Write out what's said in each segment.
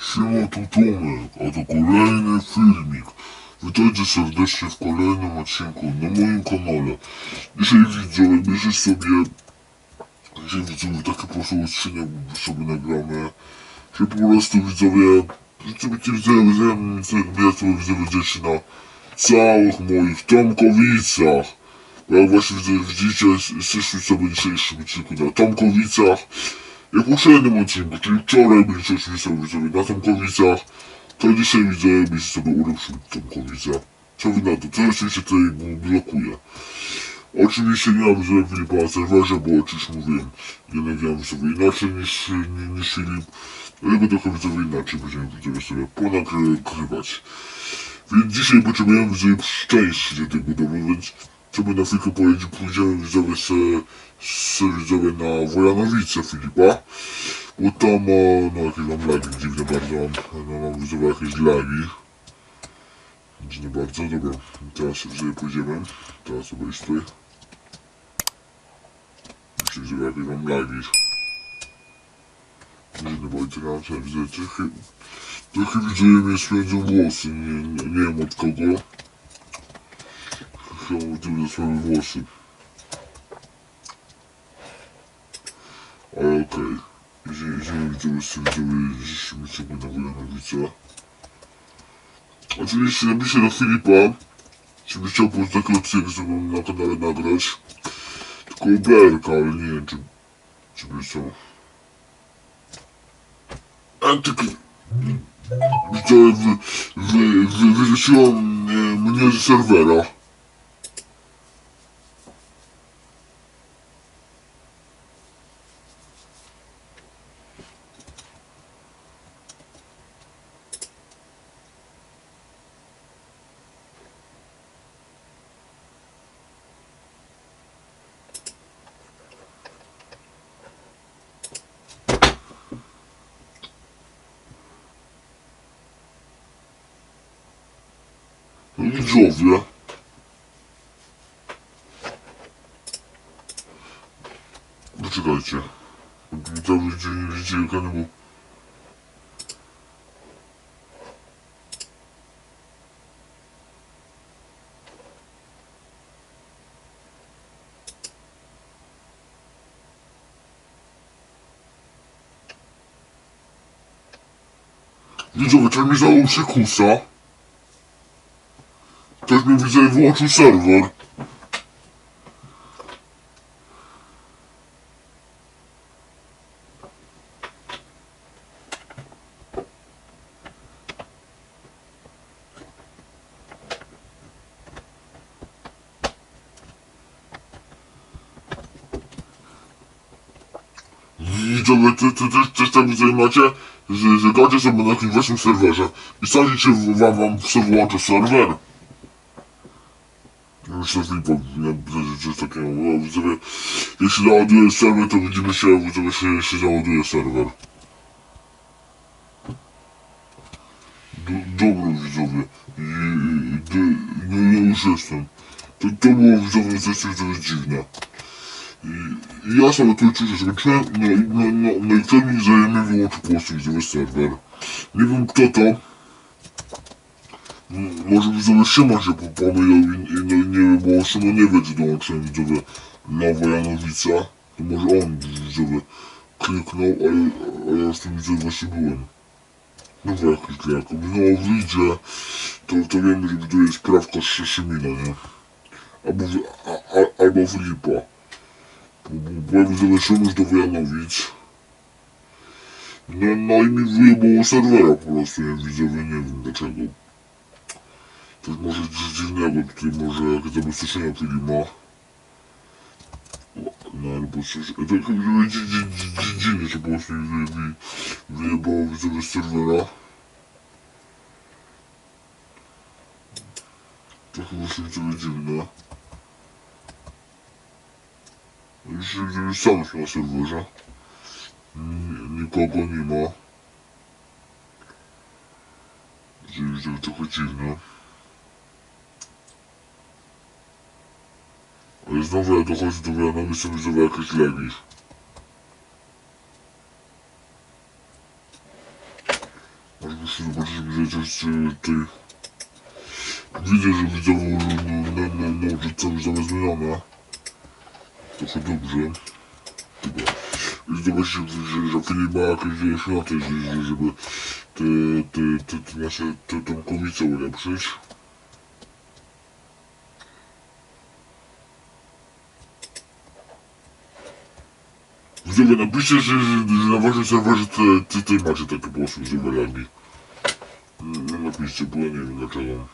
Siema, tu Tomek, a to kolejny filmik. Witajcie serdecznie w kolejnym odcinku na moim kanale. Dzisiaj widzowie, bierzesz sobie... Dzisiaj widzowie, taki po prostu odcinek sobie nagramy. Że po prostu widzowie... Ci widzowie, widzowie, sobie widzowie dzieci na całych moich Tomkowicach. Jak właśnie widzę, widzicie, jesteśmy sobie dzisiejszym odcinku na Tomkowicach. Jak w poprzednim odcinku, czyli wczoraj byliście oczywiście widzowie na Tomkowicach, to dzisiaj widzę, byliście sobie ulepszyli Tomkowice. Co wy na to? Co oczywiście tutaj blokuje? Oczywiście nie mam sobie Filipa na serwerze, bo oczywiście mówiłem, nie nagrałem sobie inaczej niż, ni- niż Filip. Ale trochę widzowie inaczej będziemy widzowie sobie ponakrywać. Więc dzisiaj potrzebujemy widzowie szczęście do tej budowy, więc sobie na chwilkę pojedzie, pójdziemy widzowie se, se widzowie na Wojanowice Filipa. Bo tam ma, no jakieś mam lagi dziwne bardzo, mam, no mam widzowie jakieś lagi. Nie bardzo, dobra, teraz sobie pójdziemy, teraz sobie jest tutaj. Myślę, że jakieś mam lagi. Nie bardzo, ja sobie widzę, trochę, trochę widzę, mnie spędzą włosy, nie, nie, nie wiem od kogo. Chciałbym tyle swoje włosy. Ale okej. Jeżeli, jeżeli widzowie sobie widzowie sobie na Wojanowice. Oczywiście napiszę do Filipa. Czy by chciał po prostu taki odcinek ze mną na kanale nagrać. Tylko Berka, ale nie wiem czy... Czy by chciał. Antyk... Widzowie, wy, wy, wy, wyrzuciło mnie, mnie z serwera. Widzowie. Poczekajcie. Cały dzień nie widzicie ekranu, bo... Widzowie, czy mi załóż kusa? Ktoś mi widzę włączył serwer. Wy ty, ty, ty, też tak widzę macie, że, że gracie sobie na jakimś waszym serwerze i sami się wam, wam włącza serwer. To powinien powiedzieć coś takiego, no widzowie, jeśli załaduje serwer, to widzimy się, widzowie, się, jeśli załaduje serwer. Do, dobra widzowie, i, i, i, no ja już jestem. To, to było widzowie coś, coś, dziwne. I ja sobie czuję, że skończyłem, no, no, no, no i ktoś mi zajemnie wyłączył po prostu widzowie serwer. Nie wiem kto to. Może widzowie Szymon się po- pomylił i, i, no, nie wiem, bo Szymon nie czy dołączyłem widzowie na Wojanowica. To może on widzowie kliknął, a, ja- a ja już tym widzowie właśnie byłem. No w jakiś gra, jak znowu wyjdzie, to, to wiemy, że to jest prawka z Szymina, nie? Albo, a, a, albo Filipa. Byłem zawieszony do Wojanowic. No, no i mi wyjebało serwera po prostu, ja widzowie nie wiem dlaczego. Coś może coś dziwnego tutaj, może jakieś zabezpieczenia filma. No albo coś, tak żeby dzi- dzi- dzi- dzi- dziwnie się po prostu mi wy- wy- wyjebało widzowie z serwera. Trochę właśnie widzowie dziwne. Już, już sam już na serwerze. N- Nikogo nie ma. Że, że trochę dziwne. Ale znowu ja dochodzę do wiadomości, są znowu jakieś lagi. Aż muszę zobaczyć, że coś tutaj... Widzę, że widzowie no, no, no, no, że cały zamiast zmienione. Trochę dobrze. Chyba. I zobaczcie, że, że Filip ma jakieś tej, że- żeby te, te, te, te nasze, te, tą komicę ulepszyć. Widzowie, napiszcie, że, że, na waszym serwerze te, te, te macie takie że lagi. No napiszcie, bo ja nie wiem dlaczego.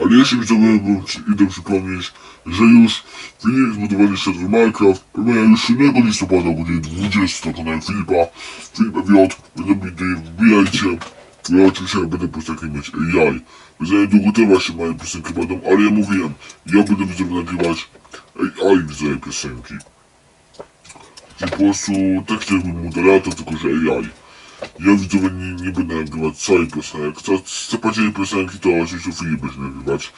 Ale jeszcze widzowie, bo idę przypomnieć, że już Filip zbudowali serwer Minecraft, już 7 listopada o godzinie 20 na kanale Filipa, Filipa J, będą bity, wbijajcie. Ja oczywiście będę piosenki mieć AI. Widzowie, długo te właśnie moje piosenki będą, ale ja mówiłem, ja będę widzowie nagrywać AI widzowie piosenki. Czyli po prostu tak jakby moderator, tylko że AI. Ja widzowie nie, nie będę nagrywać całej piosenek. Co, co padzieli piosenki to oczywiście Filip będzie nagrywać.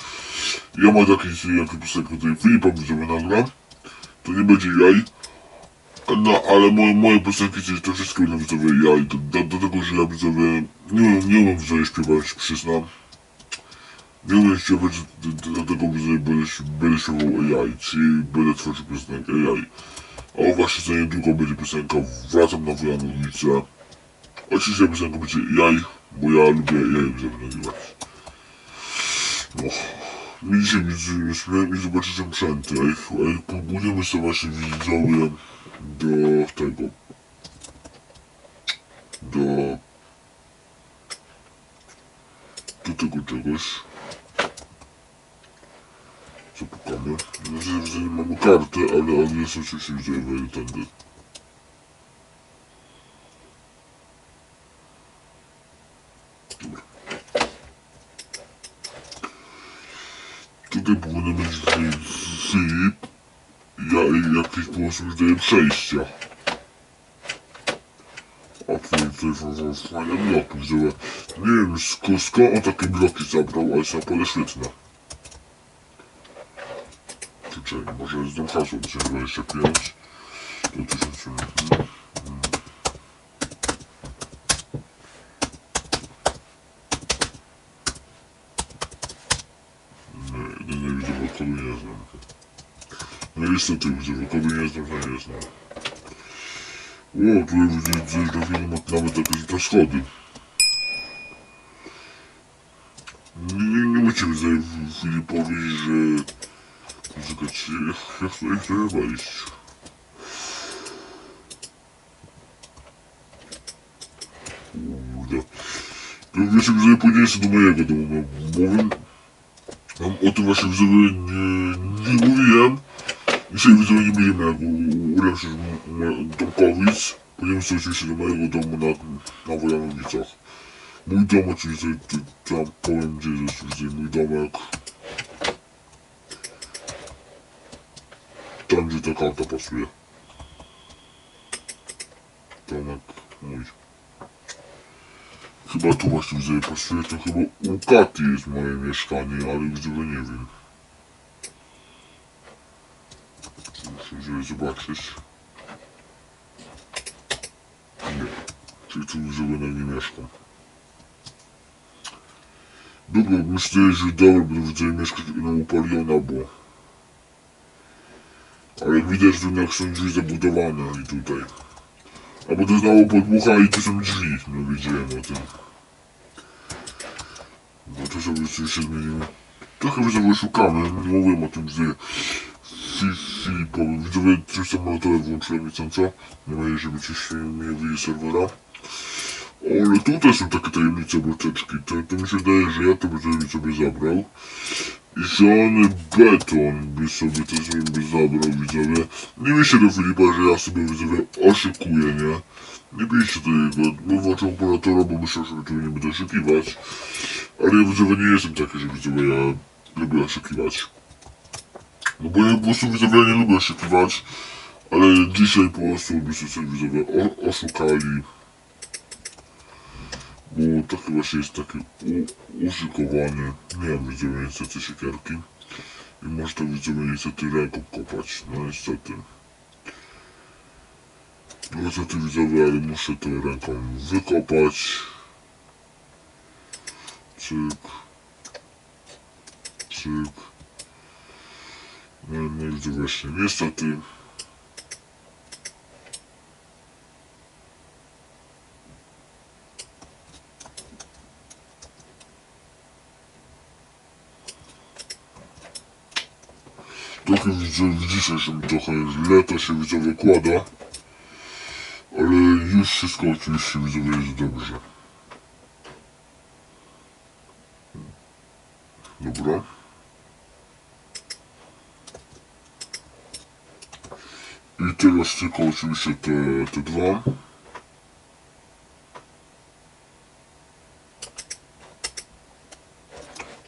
Ja mam jakieś, jakieś piosenki tutaj Filipa widzowie nagram. To nie będzie jaj. No, ale moje, moje piosenki to, to wszystko będą widzowie jaj. Do, tego, że ja widzowie nie umiem, nie umiem widzowie śpiewać, przyznam. Nie umiem śpiewać, dlatego widzowie będę, będę śpiewał AI, czyli będę tworzył piosenkę AI. A u was za niedługo będzie piosenka Wracam na Wojanowicę. Oczywiście piosenka będzie jaj, bo ja lubię jaj nagrywać. No. My dzisiaj widzimy i zobaczycie sprzęty, a jak, a jak pobudujemy sobie właśnie widzowie do tego. Do... Do tego czegoś. Co pukamy? Znaczy, że nie mamy karty, ale, ale jest oczywiście widzimy tędy. Tutaj powinien być Filip. Ja i jakiś po prostu już daję przejścia. A tutaj, f- fajne bloki, widzowie. Nie wiem sk- skąd on takie bloki zabrał, ale są pole znam hasło 1025 do 1000. mhm. Nie, widzę, kodu nie znam. No niestety widzę, że kodu nie znam, to nie znam. O, tu widzę, że film ma nawet jakieś dwa schody. Nie, nie, nie musicie widzę Filipowi, że... Czekajcie, jak to jak to chyba iść? Kurde. To wiecie, że pójdę jeszcze do mojego domu, bo bowiem... Mam o tym właśnie widzowie nie, nie mówiłem. Dzisiaj widzowie nie będziemy jak u- ulepszyć m- m- Tomkowic. Pójdziemy sobie oczywiście do mojego domu na, na Wojanowicach. Mój dom oczywiście, to, tam powiem gdzie jest oczywiście mój domek. Tam gdzie ta karta pasuje. Domek mój. Chyba tu właśnie widzę pasuje, to chyba u Katy jest moje mieszkanie, ale widzę, że nie wiem. Muszę żeby zobaczyć. Nie. Czyli tu widzę, że na nie mieszkam. Dobra, myślę, że dobra, będę widzę mieszkać na upaliona, bo... Ale widać, że jednak są drzwi zabudowane i tutaj. Albo to znowu podmucha i tu są drzwi, no widziałem o tym. No to sobie coś się zmienimy. Trochę widzowie szukamy, mówiłem o tym, że Fi- Filipowi, widzowie coś tam monitore włączyłem miesiąca. Nie ma żeby coś nie wyjdzie serwera. Ale tutaj są takie tajemnice boczeczki. To, to mi się wydaje, że ja to bym sobie zabrał. I zielony beton by sobie też by zabrał, widzowie. Nie myślcie do Filipa, że ja sobie widzowie oszukuję, nie? Nie bijcie do jego, bo włączę operatora, bo myślę, że tu nie będę oszukiwać. Ale ja widzowie nie jestem taki, że widzowie ja lubię oszukiwać. No bo ja po prostu widzowie nie lubię oszukiwać. Ale dzisiaj po prostu byście sobie widzowie oszukali. To chyba się jest taki u, uszykowany. Nie mam widzowie niestety siekierki. I może to widzowie niestety ręką kopać. No niestety. No niestety widzowie, ale muszę to ręką wykopać. cyk, cyk. No, no to właśnie, niestety. Trochę widzę, widzicie, że mi trochę źle to się widzę wykłada. Ale już wszystko oczywiście widzowie jest dobrze. Dobra. I teraz tylko oczywiście te, te dwa.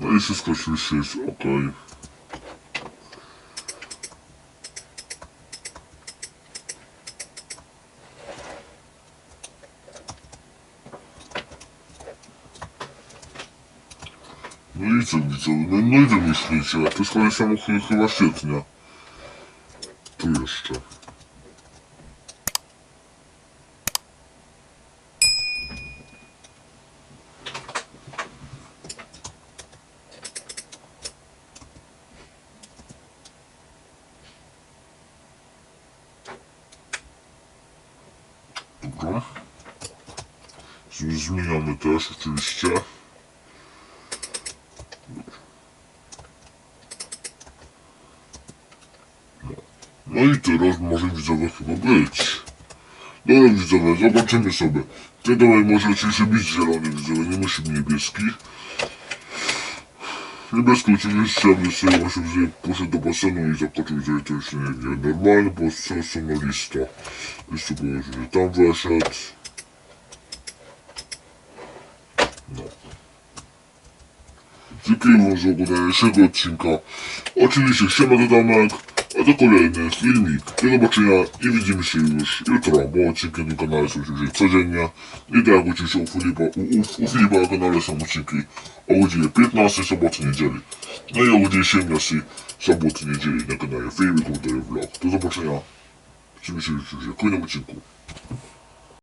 No i wszystko oczywiście jest ok. No i co widzowie, no, no i wy myślicie, to jest kolejny samochód chyba świetnie. Tu jeszcze. Dobra. Z- Zmieniamy też oczywiście. No i teraz może widzowie chyba być. Dobra widzowie, zobaczymy sobie. Ty dawaj może oczywiście być zielony widzowie, nie musi być niebieski. Niebieski oczywiście, aby sobie właśnie widzowie poszedł do basenu i zakoczył widzowie to już nie wiem, normalny profesjonalista. Jeszcze było, że tam weszedł. No. Dziękuję wam za oglądanie dzisiejszego odcinka. Oczywiście siema to. Do zobaczenia i widzimy się już jutro, bo odcinki na kanale są oczywiście codziennie. I tak jak oczywiście u Filipa, u, u, u Filipa na kanale są odcinki o godzinie 15 soboty, niedzieli. No i o godzinie 17 soboty, niedzieli na kanale Filmik Kultury Vlog. Do zobaczenia. Widzimy się już w kolejnym odcinku.